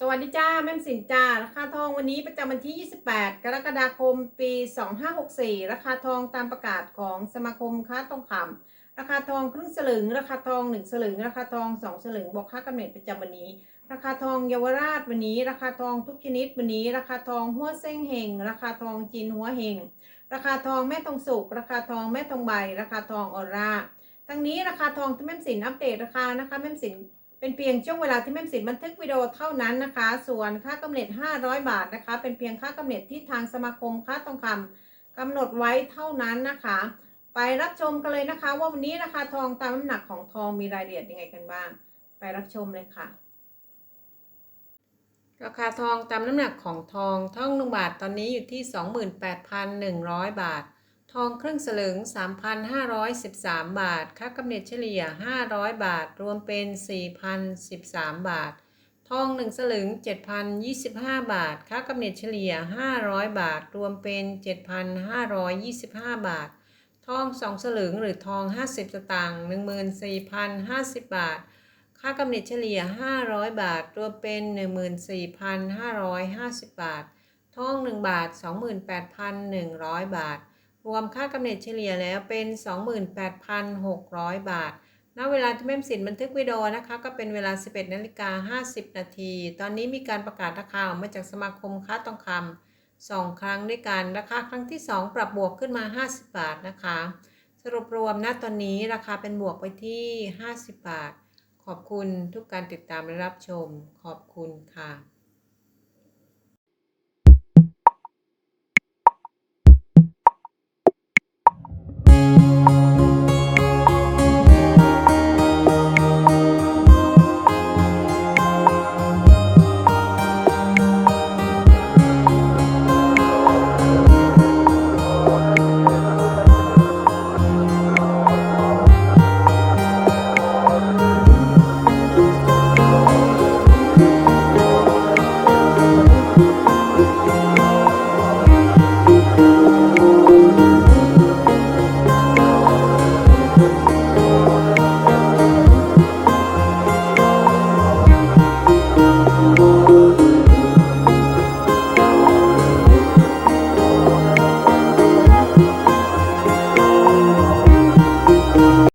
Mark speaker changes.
Speaker 1: สวัสดีจ้าแม่มสินจ้าราคาทองวันนี้ประจำวันที่ 28 กรกฎาคม ปี 2564 ราคาทองตามประกาศของสมาคมค้าทองคำราคาทองครึ่งสลึง ราคาทอง 1 สลึง ราคาทอง 2 สลึงบวกค่ากำเนิดประจำวันนี้ ราคาทองเยาวราชวันนี้ ราคาทองทุกชนิดวันนี้ ราคาทองหัวเส้งเฮงราคาทองจีนหัวเฮงราคาทองแม่ทองสุกราคาทองแม่ทองใบ ราคาทองออร่าทั้งนี้ราคาทองที่แม่มสินอัปเดตราคานะคะแม่มสิน เป็นเพียงช่วงเวลาที่แม่สินบันทึกวิดีโอเท่านั้นนะคะ ส่วนค่ากำเนิด 500 บาทนะคะ เป็นเพียงค่ากำเนิดที่ทางสมาคมค้าทองคำกำหนดไว้เท่านั้นนะคะ ไปรับชมกันเลยนะคะ ว่าวันนี้ราคาทองตามน้ำหนักของทองมีรายละเอียดยังไงกันบ้าง ไปรับชมเลยค่ะ ราคาทองตามน้ำหนักของทองท่องหนึ่งบาทตอนนี้อยู่ที่ 28,100 บาท ทองครึ่งสลึง 3,513 บาท ค่ากำเนิดเฉลี่ย 500 บาท รวมเป็น 4,013 บาท ทอง 1 สลึง 7,025 บาท ค่ากำเนิดเฉลี่ย 500 บาท รวมเป็น 7,525 บาท ทอง 2 สลึง หรือทอง 50 สตางค์14,050 บาท ค่ากำเนิดเฉลี่ย 500 บาท รวมเป็น 14,550 บาท ทอง 1 บาท 28,100 บาท รวมค่ากำเนิดเฉลี่ยแล้วเป็น 28,600 บาท ณ เวลาที่แม่มสินบันทึกวิดีโอนะคะ ก็เป็นเวลา 11นาฬิกา50 นาที ตอนนี้มีการประกาศราคาออกมาจากสมาคมค้าทองคำสองครั้งด้วยกันราคาครั้งที่ 2 ปรับบวกขึ้นมา 50 บาทนะคะ สรุปรวมณตอนนี้ราคาเป็นบวกไปที่ 50 บาท ขอบคุณทุกการติดตามและรับชม ขอบคุณค่ะ